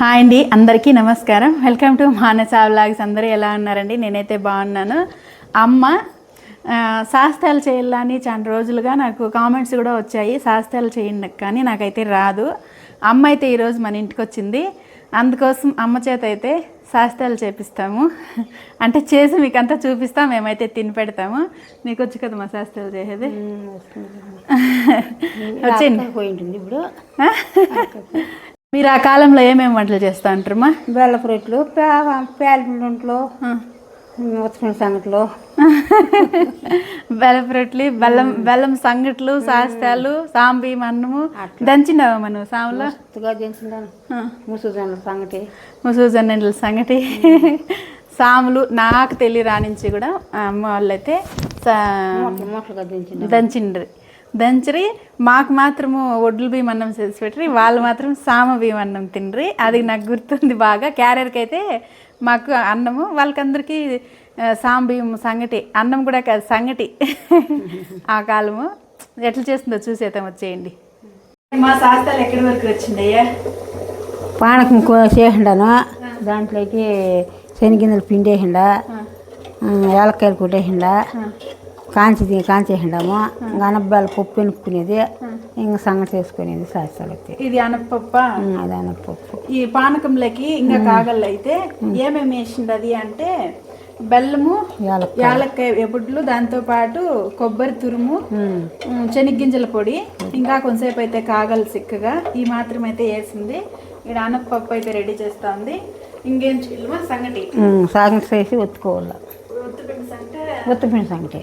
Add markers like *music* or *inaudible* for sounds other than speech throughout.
Hi అండి అందరికీ నమస్కారం. Welcome to Manasa vlogs. అందరూ ఎలా ఉన్నారండి? నేనైతే బాగున్నాను. అమ్మ శాస్త్రాలు చేయాలని చాలా రోజులుగా నాకు కామెంట్స్ కూడా వచ్చాయి. శాస్త్రాలు చేయండి కానీ నాకైతే రాదు. అమ్మ అయితే ఈరోజు మన ఇంటికి వచ్చింది. అందుకోసం అమ్మ చేత అయితే శాస్త్రాలు చేపిస్తాము. అంటే చేసి మీకు అంతా చూపిస్తాం మేమైతే తిని పెడతాము. మీకు వచ్చి కదా మా శాస్త్రాలు చేసేది? *laughs* వచ్చింది. ఇప్పుడు. మీరు ఆ కాలంలో ఏమేమి వంటలు చేస్తూ ఉంటారమ్మా? బెల్లపు రొట్టెలు పేలింట్లో ఉత్తమైన సంగట్లో బెల్లపు రొట్టెలు బెల్లం బెల్లం సంగట్లు శాస్త్రాలు సాంబియ్యం అన్నము. దంచినావా మనం సాములో? దించున్నాను ముసుజన్ల సంగటి. ముసూజన్నెండ్ల సంగటి. సాములు నాకు తెలియ రానించి కూడా అమ్మ వాళ్ళైతే దంచిండ్రి. దంచిరి మాకు మాత్రము ఒడ్లు బియ్యం అన్నం చేసి పెట్టిరి వాళ్ళు మాత్రం సామ బియ్యం అన్నం తినరి. అది నాకు గుర్తుంది బాగా. క్యారియర్కి అయితే మాకు అన్నము వాళ్ళకందరికీ సామ బియ్యం సంగటి అన్నం కూడా కాదు సంగటి ఆ కాలము. ఎట్లా చేస్తుందో చూసేద్దాం వచ్చేయండి. మా శాస్త్రాలు ఎక్కడి వరకు వచ్చిందయ్యా? పానకం కో- చేసిండాను. దాంట్లోకి శనగింజలు పిండేసిండా. ఏలక్కాయలు కుట్టేసిండా. కాంచి ది- కాంచేసిండాము గనబ్బాలు పప్పు ఎనుక్కునేది. ఇంకా సంగటి చేసుకునేది శాస్త్రాలు అయితే ఇది అనపప్ప? అది అనపప్పు. ఈ పానకంలోకి ఇంకా కాగళ్ళు అయితే ఏమేమి వేసింది అది అంటే బెల్లము యాలక్కాయ. ఎపుడ్లు దాంతో పాటు కొబ్బరి తురుము శనగ్గింజల పొడి. ఇంకా కొంతసేపు అయితే కాగలు సిక్కగా ఈ మాత్రం అయితే వేసింది. ఇక్కడ అనపప్పు అయితే రెడీ చేస్తా ఉంది ఇంకేం చేయలేమా సంగటి? ఉమ్, సాగం చేసి ఒత్తుకోవాలి. సంగటి ఒత్తుపిండి సంగటి. ఒత్తుపిండి సంగటి.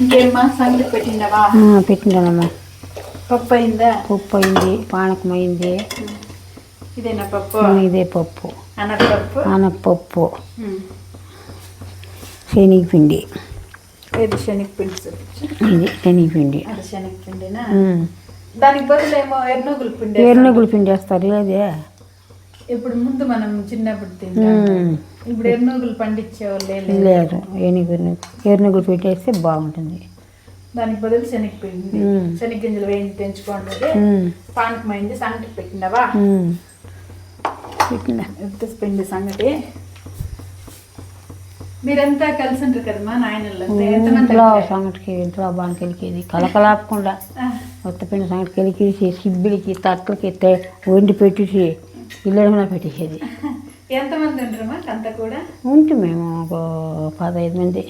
ఇంకేమ్మా సంగటి పెట్టిండవా? పెట్టిండానమ్మా పప్పు అయిందా? పప్పు అయింది పానకం అయింది. ఇదేనా పప్పు? ఇదే పప్పు. అనపప్పు? అనపప్పు. శనగపిండి. ఇది శనగపిండి ఇది శనగపిండి. శనగపిండినా. దానికి బదులు ఏమో ఎర్నగులు పిండి పిండి వేస్తారు లేదే? ఇప్పుడు ముందు మనం చిన్నప్పుడు తింటాం. ఇప్పుడు ఎర్నగులు పండించే వాళ్ళే లేదు. ఎనుగులు ఎర్రనగులు పెట్టేస్తే బాగుంటుంది. దానికి బదులు శనగపిండి. శనగగింజలు వేయించి తెంచుకోండి. ఉమ్. పానకమైంది సంగటి పెట్టినవా? ఎంత పిండి సంగటి. మీరంతా కలిసి ఉంటారు కదమ్మా నాయనల్లో సంగటికి ఇంట్లో బాగా కలికేది. కలకలాపకుండా ఉత్తపిండి సంగటి కలికేసి సిబ్బిలికి తట్లకి తే- వండి పెట్టేసి ఇళ్ళలో పెట్టేసేది. ఎంతమంది ఉంటారమ్మా అంతా కూడా? ఉంటే మేము ఒక పదహైదు మంది.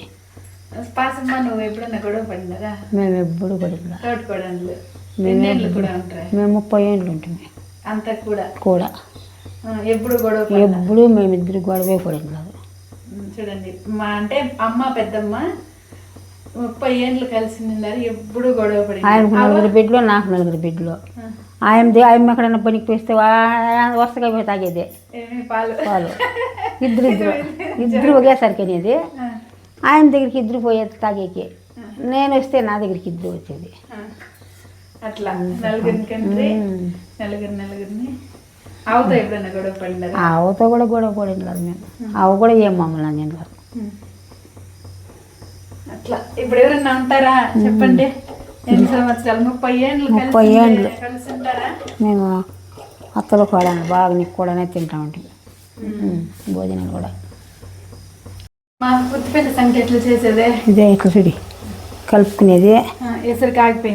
పాసమ్మ నువ్వు ఎప్పుడన్నా గొడవ పడినారా మేము ఎప్పుడు పడిందా తోటకోడళ్ళు. ఎన్నేళ్ళు కూడా మేము ముప్పై ఏళ్ళు ఉంటుంది అంతా కూడా? కూడా. ఎప్పుడు గొడవ ఎప్పుడు మేమిద్దరు గొడవే పడింది కాదు చూడండి. మా అంటే అమ్మ పెద్దమ్మ ముప్పై ఏండ్లు కలిసి నిన్నారు ఎప్పుడు గొడవ పడింది ఆయనకు నలుగురు బిడ్డలు నాకు నలుగురు బిడ్డలు. ఆయనది ఆయన ఎక్కడైనా పనికి వేస్తే వస్తగా పోయి తాగేదే పాలు ఇద్దరు ఇద్దరు ఇద్దరు ఒకేసారికి అనేది ఆ, ఆయన దగ్గరికి ఇద్దరు పోయేది తాగేకి నేను వస్తే నా దగ్గరికి ఇద్దరు వచ్చేది. అట్లా. నలుగురు నలుగురిని అవుతా ఎప్పుడన్నా గొడవ పడినారా ఆవుతో కూడా గొడవ పడింది లేదు మేము ఆవు కూడా ఏం మమ్మల్ని లేదు ఉమ్. అట్లా ఇప్పుడు ఎవరన్నా ఉంటారా చెప్పండి ముప్పై ఏండ్లు మేము అత్తలు కూడా బాగా నీకు కూడా తింటా ఉంటాం ఉమ్. భోజనాలు కూడా. ఇదే చూడి. కలుపుకునేది.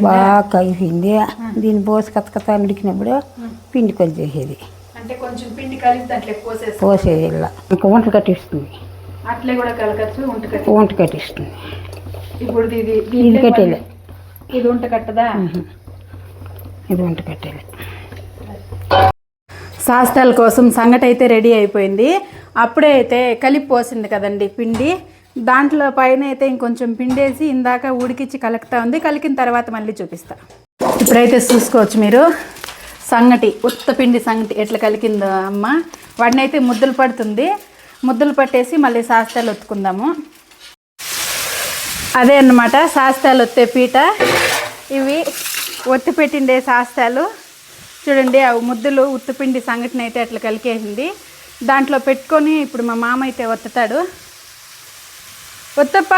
బాగా కలిపింది దీన్ని పోసి కథ కథ ఉడికినప్పుడు పిండి కొంచెం చేసేది. పోసేది ఇలా ఇంకా వంట కట్టిస్తుంది. అట్లే కూడా వంట కట్టిస్తుంది. ఇప్పుడు ఇది కట్టేలే. ఇది ఉంట కట్టదా? ఇది వంట కట్టేది. శాస్త్రాల కోసం సంగటి అయితే రెడీ అయిపోయింది. అప్పుడే అయితే కలిపి పోసింది కదండి పిండి. దాంట్లో పైన అయితే ఇంకొంచెం పిండేసి ఇందాక ఉడికిచ్చి కలుపుతా ఉంది. కలికిన తర్వాత మళ్ళీ చూపిస్తా. ఇప్పుడైతే చూసుకోవచ్చు మీరు. సంగటి ఉత్త పిండి సంగటి ఎట్లా కలికిందో అమ్మ. వాడిని అయితే ముద్దలు పడుతుంది. ముద్దలు పట్టేసి మళ్ళీ శాస్త్రాలు ఒత్తుకుందాము. అదే అన్నమాట శాస్త్రాలు ఒత్తే పీట. ఇవి ఒత్తి పెట్టిండే శాస్త్రాలు చూడండి అవి ముద్దులు ఉత్తుపిండి సంఘటన అయితే అట్లా కలికేసింది దాంట్లో పెట్టుకొని ఇప్పుడు మా మామ అయితే ఒత్తుతాడు. ఒత్తప్ప!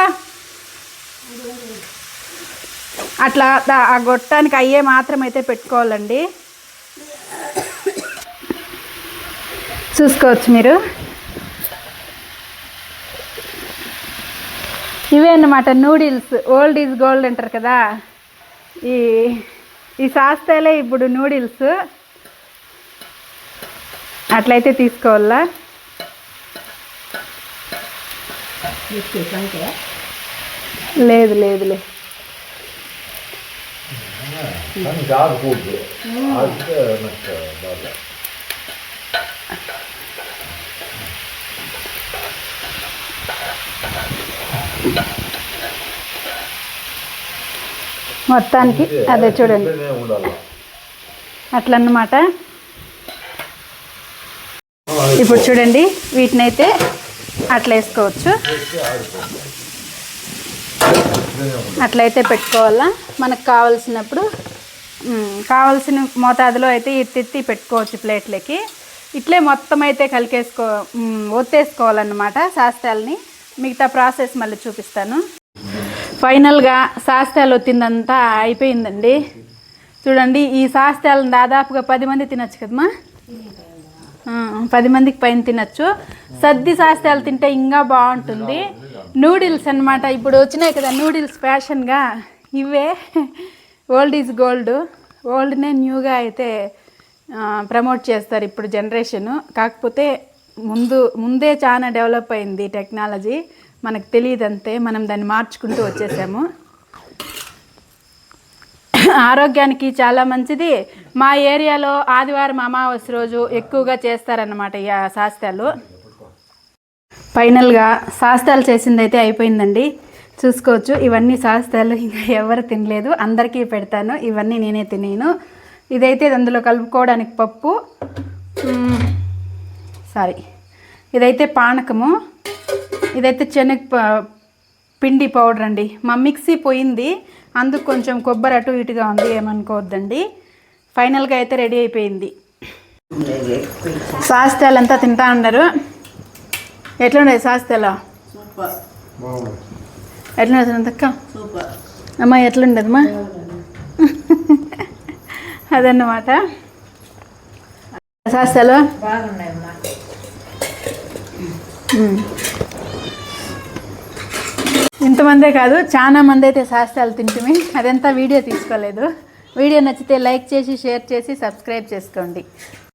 అట్లా దా- ఆ గొట్టానికి అయ్యే మాత్రం అయితే పెట్టుకోవాలండి. చూసుకోవచ్చు మీరు. ఇవే అన్నమాట నూడిల్స్. ఓల్డ్ ఈజ్ గోల్డ్ అంటారు కదా. ఈ ఈ సాస్తేలే ఇప్పుడు నూడిల్స్. అట్లయితే తీసుకోవాలా? లేదు లేదులే కానీ అది నాకు బాగా మొత్తానికి అదే చూడండి. అట్లన్నమాట. ఇప్పుడు చూడండి వీటినైతే అట్లా వేసుకోవచ్చు. అట్లయితే పెట్టుకోవాలా? మనకు కావలసినప్పుడు కావలసిన మోతాదులో అయితే ఇట్టి పెట్టుకోవచ్చు ప్లేట్లకి. ఇట్లే మొత్తం అయితే కలికేసుకో ఒత్తేసుకోవాలన్నమాట శాస్త్రాలని. మిగతా ప్రాసెస్ మళ్ళీ చూపిస్తాను. ఫైనల్గా శాస్త్రాలు వచ్చిందంతా అయిపోయిందండి. చూడండి ఈ శాస్త్రాలను దాదాపుగా పది మంది తినచ్చు కదమ్మా? పది మందికి పైన తినచ్చు. సద్ది శాస్త్రాలు తింటే ఇంకా బాగుంటుంది. నూడిల్స్ అనమాట ఇప్పుడు వచ్చినాయి కదా నూడిల్స్ ఫ్యాషన్గా. ఇవే. Old is gold. ఓల్డ్నే న్యూగా అయితే ప్రమోట్ చేస్తారు ఇప్పుడు జనరేషను. కాకపోతే ముందు ముందే చాలా డెవలప్ అయింది టెక్నాలజీ. మనకు తెలియదంతే మనం దాన్ని మార్చుకుంటూ వచ్చేసాము. ఆరోగ్యానికి చాలా మంచిది. మా ఏరియాలో ఆదివారం అమావాస్య రోజు ఎక్కువగా చేస్తారన్నమాట ఈ శాస్త్రాలు ఫైనల్గా శాస్త్రాలు చేసింది అయితే అయిపోయిందండి. చూసుకోవచ్చు ఇవన్నీ శాస్త్రాలు ఇంకా ఎవరు తినలేదు. అందరికీ పెడతాను ఇవన్నీ నేనే తినేను. ఇదైతే అందులో కలుపుకోవడానికి పప్పు. సారీ. ఇదైతే పానకము. ఇదైతే శనగ పిండి పౌడర్ అండి. మా మిక్సీ పోయింది. అందుకు కొంచెం కొబ్బరి అటు ఇటుగా ఉంది ఏమనుకోవద్దండి. ఫైనల్గా అయితే రెడీ అయిపోయింది. శాస్త్రాలంతా తింటా ఉన్నారు ఎట్లున్నాయి శాస్త్రాలు ఎట్లున్నది అక్క అమ్మ ఎట్లుండదమ్మా? అదన్నమాట. బాగున్నాయమ్మా. ఇంతమందే కాదు చాలా మంది అయితే శాస్త్రాలు తింటుమి. అదంతా వీడియో తీసుకోలేదు. వీడియో నచ్చితే లైక్ చేసి షేర్ చేసి సబ్స్క్రైబ్ చేసుకోండి.